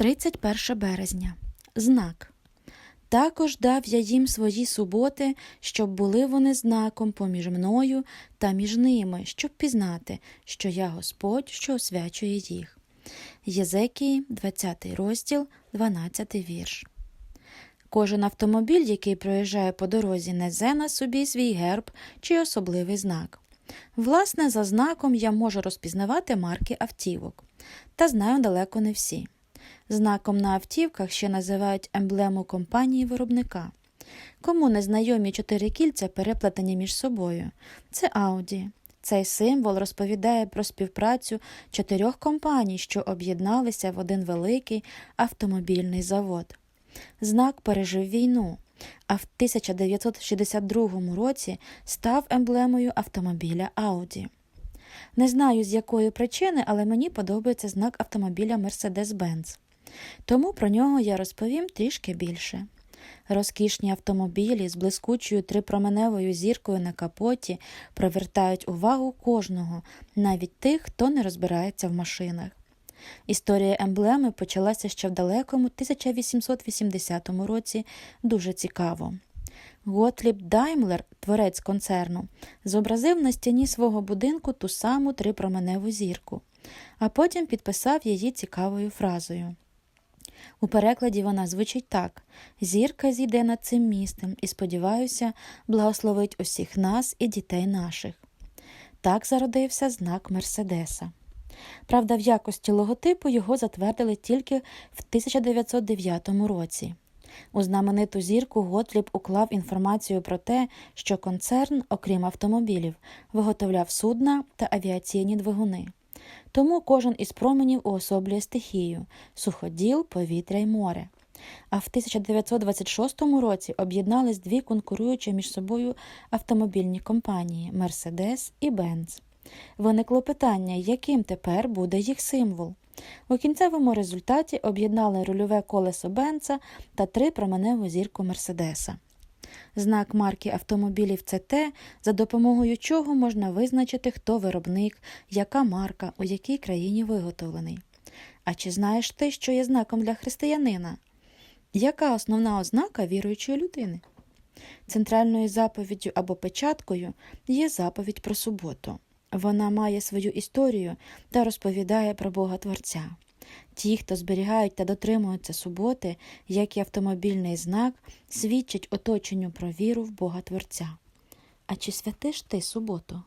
31 березня. Знак. Також дав я їм свої суботи, щоб були вони знаком поміж мною та між ними, щоб пізнати, що я Господь, що освячує їх. Єзекії, 20 розділ, 12 вірш. Кожен автомобіль, який проїжджає по дорозі, несе на собі свій герб чи особливий знак. Власне, за знаком я можу розпізнавати марки автівок, та знаю далеко не всі. Знаком на автівках ще називають емблему компанії виробника. Кому незнайомі чотири кільця переплетені між собою? Це Audi. Цей символ розповідає про співпрацю чотирьох компаній, що об'єдналися в один великий автомобільний завод. Знак пережив війну, а в 1962 році став емблемою автомобіля Audi. Не знаю з якої причини, але мені подобається знак автомобіля Mercedes-Benz. Тому про нього я розповім трішки більше. Розкішні автомобілі з блискучою трипроменевою зіркою на капоті привертають увагу кожного, навіть тих, хто не розбирається в машинах. Історія емблеми почалася ще в далекому 1880 році дуже цікаво. Готліб Даймлер, творець концерну, зобразив на стіні свого будинку ту саму трипроменеву зірку, а потім підписав її цікавою фразою. У перекладі вона звучить так: Зірка зійде над цим містом і, сподіваюся, благословить усіх нас і дітей наших. Так зародився знак Мерседеса. Правда, в якості логотипу його затвердили тільки в 1909 році. У знамениту зірку Готліб уклав інформацію про те, що концерн, окрім автомобілів, виготовляв судна та авіаційні двигуни. Тому кожен із променів уособлює стихію суходіл, повітря й море. А в 1926 році об'єднались дві конкуруючі між собою автомобільні компанії Мерседес і Бенц. Виникло питання, яким тепер буде їх символ. У кінцевому результаті об'єднали рульове колесо Бенца та три променеву зірку Мерседеса. Знак марки автомобілів це те, за допомогою чого можна визначити, хто виробник, яка марка, у якій країні виготовлений. А чи знаєш ти, що є знаком для християнина? Яка основна ознака віруючої людини? Центральною заповіддю або печаткою є заповідь про суботу. Вона має свою історію та розповідає про Бога Творця. Ті, хто зберігають та дотримуються суботи, як і автомобільний знак, свідчать оточенню про віру в Бога Творця. А чи святиш ти суботу?